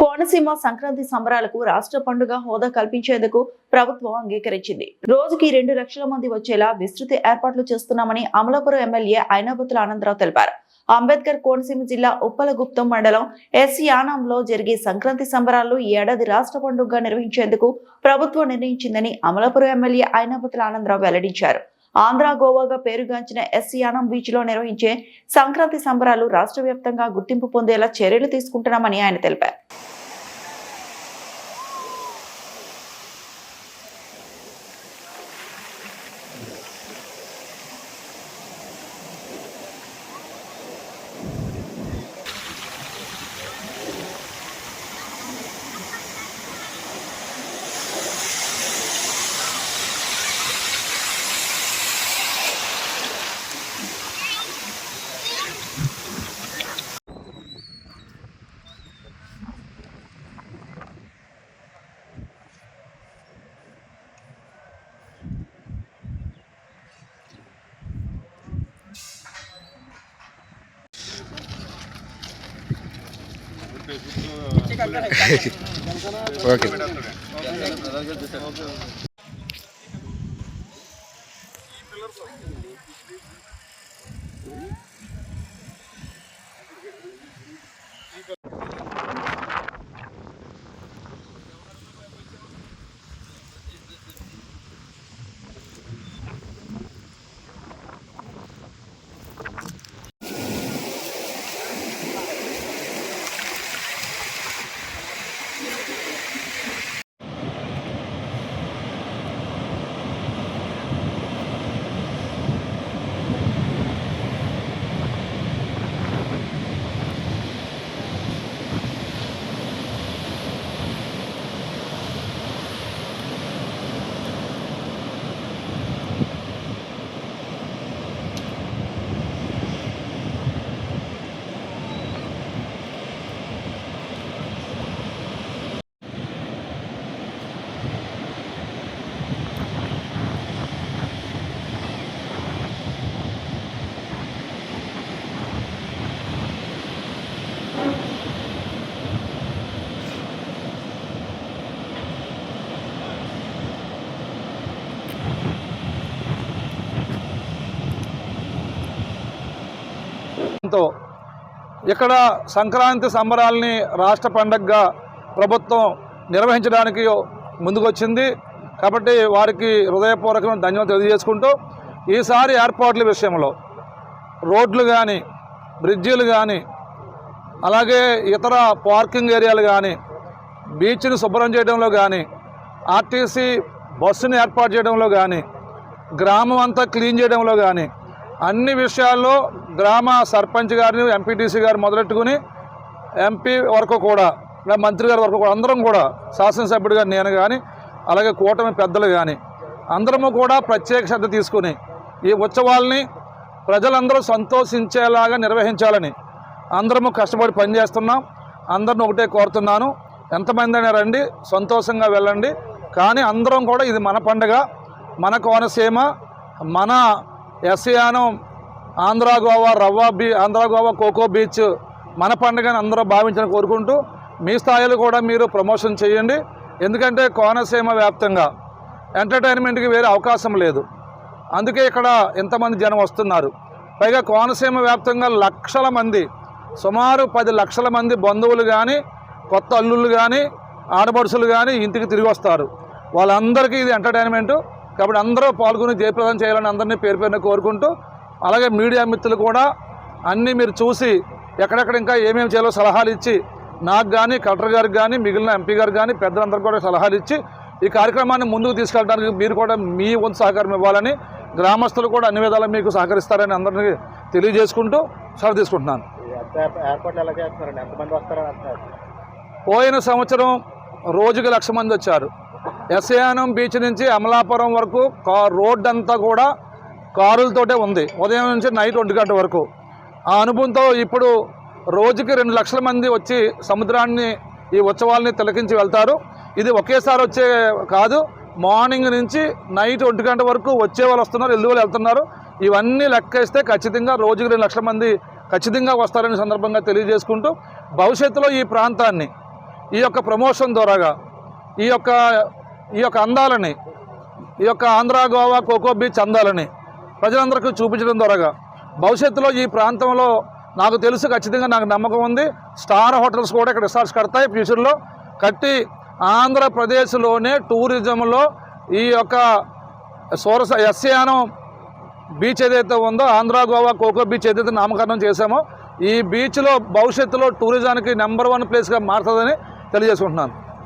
కోనసీమ సంక్రాంతి సంబరాలకు రాష్ట్ర పండుగ హోదా కల్పించేందుకు ప్రభుత్వం అంగీకరించింది. రోజుకి రెండు లక్షల మంది వచ్చేలా విస్తృత ఏర్పాట్లు చేస్తున్నామని అమలాపురం ఎమ్మెల్యే ఐనాబతుల ఆనందరావు తెలిపారు. అంబేద్కర్ కోనసీమ జిల్లా ఉప్పలగుప్తం మండలం ఎస్ యానంలో జరిగే సంక్రాంతి సంబరాలు ఈ ఏడాది రాష్ట్ర పండుగగా నిర్వహించేందుకు ప్రభుత్వం నిర్ణయించిందని అమలాపురం ఎమ్మెల్యే ఐనాబతుల ఆనందరావు వెల్లడించారు. ఆంధ్ర గోవాగా పేరుగాంచిన ఎస్ యానం బీచ్లో నిర్వహించే సంక్రాంతి సంబరాలు రాష్ట్ర వ్యాప్తంగా గుర్తింపు పొందేలా చర్యలు తీసుకుంటున్నామని ఆయన తెలిపారు. ఓకే ఈ తో ఇక్కడ సంక్రాంతి సంబరాల్ని రాష్ట్ర పండగగా ప్రభుత్వం నిర్వహించడానికి ముందుకొచ్చింది. కాబట్టి వారికి హృదయపూర్వకమైన ధన్యవాదాలు తెలియజేసుకుంటూ ఈసారి ఏర్పాట్ల విషయంలో రోడ్లు కానీ బ్రిడ్జీలు కానీ అలాగే ఇతర పార్కింగ్ ఏరియాలు కానీ బీచ్ని శుభ్రం చేయడంలో కానీ ఆర్టీసీ బస్సుని ఏర్పాటు చేయడంలో కానీ గ్రామం అంతా క్లీన్ చేయడంలో కానీ అన్ని విషయాల్లో గ్రామ సర్పంచ్ గారిని ఎంపీటీసీ గారు మొదలెట్టుకుని ఎంపీ వరకు కూడా లేదా మంత్రి గారి వరకు కూడా అందరం కూడా శాసనసభ్యుడిగా నేను కానీ అలాగే కూటమి పెద్దలు కానీ అందరము కూడా ప్రత్యేక శ్రద్ధ తీసుకుని ఈ ఉత్సవాల్ని ప్రజలందరూ సంతోషించేలాగా నిర్వహించాలని అందరము కష్టపడి పనిచేస్తున్నాం. అందరిని ఒకటే కోరుతున్నాను. ఎంతమంది అయినా రండి సంతోషంగా వెళ్ళండి. కానీ అందరం కూడా ఇది మన పండగ మన కోనసీమ మన ఎస్యానం ఆంధ్ర గోవా రవ్వ బీ ఆంధ్ర గోవా కోకో బీచ్ మన పండుగని అందరూ భావించని కోరుకుంటూ మీ స్థాయిలో కూడా మీరు ప్రమోషన్ చేయండి. ఎందుకంటే కోనసీమ వ్యాప్తంగా ఎంటర్టైన్మెంట్కి వేరే అవకాశం లేదు. అందుకే ఇక్కడ ఎంతమంది జనం వస్తున్నారు. పైగా కోనసీమ వ్యాప్తంగా లక్షల మంది సుమారు పది లక్షల మంది బంధువులు కానీ కొత్త అల్లుళ్ళు కానీ ఆడపడుసులు కానీ ఇంటికి తిరిగి వస్తారు. వాళ్ళందరికీ ఇది ఎంటర్టైన్మెంటు. కాబట్టి అందరూ పాల్గొని జయప్రదం చేయాలని అందరినీ పేరు పేరున కోరుకుంటూ అలాగే మీడియా మిత్రులు కూడా అన్నీ మీరు చూసి ఎక్కడెక్కడ ఇంకా ఏమేమి చేయాలో సలహాలు ఇచ్చి నాకు కానీ కలెక్టర్ గారికి కానీ మిగిలిన ఎంపీ గారికి కానీ పెద్దలందరికీ కూడా సలహాలు ఇచ్చి ఈ కార్యక్రమాన్ని ముందుకు తీసుకెళ్ళడానికి మీరు కూడా మీ వంతు సహకారం ఇవ్వాలని గ్రామస్తులు కూడా అన్ని విధాలా మీకు సహకరిస్తారని అందరినీ తెలియజేసుకుంటూ సెలవు తీసుకుంటున్నాను. పోయిన సంవత్సరం రోజుకి లక్ష మంది వచ్చారు. ఎస్యానం బీచ్ నుంచి అమలాపురం వరకు కా రోడ్ అంతా కూడా కారులతోటే ఉంది. ఉదయం నుంచి నైట్ ఒంటి గంట వరకు. ఆ అనుభవంతో ఇప్పుడు రోజుకి రెండు లక్షల మంది వచ్చి సముద్రాన్ని ఈ ఉత్సవాల్ని తిలకించి వెళ్తారు. ఇది ఒకేసారి వచ్చే కాదు మార్నింగ్ నుంచి నైట్ ఒంటి గంట వరకు వచ్చే వాళ్ళు వస్తున్నారు వెళ్ళే వాళ్ళు వెళ్తున్నారు. ఇవన్నీ లెక్కేస్తే ఖచ్చితంగా రోజుకి రెండు లక్షల మంది ఖచ్చితంగా వస్తారని సందర్భంగా తెలియజేసుకుంటూ భవిష్యత్తులో ఈ ప్రాంతాన్ని ఈ యొక్క ప్రమోషన్ ద్వారాగా ఈ యొక్క ఈ యొక్క అందాలని ఈ యొక్క ఆంధ్ర గోవా కోకో బీచ్ అందాలని ప్రజలందరికీ చూపించడం ద్వారా భవిష్యత్తులో ఈ ప్రాంతంలో నాకు తెలుసు ఖచ్చితంగా నాకు నమ్మకం ఉంది. స్టార్ హోటల్స్ కూడా ఇక్కడ రిసార్ట్స్ కడతాయి. ఫ్యూచర్లో కట్టి ఆంధ్రప్రదేశ్లోనే టూరిజంలో ఈ యొక్క సోరస ఎస్యానం బీచ్ ఏదైతే ఉందో ఆంధ్ర గోవా కోకో బీచ్ ఏదైతే నామకరణం చేశామో ఈ బీచ్లో భవిష్యత్తులో టూరిజానికి నెంబర్ వన్ ప్లేస్గా మారుతుందని తెలియజేసుకుంటున్నాను.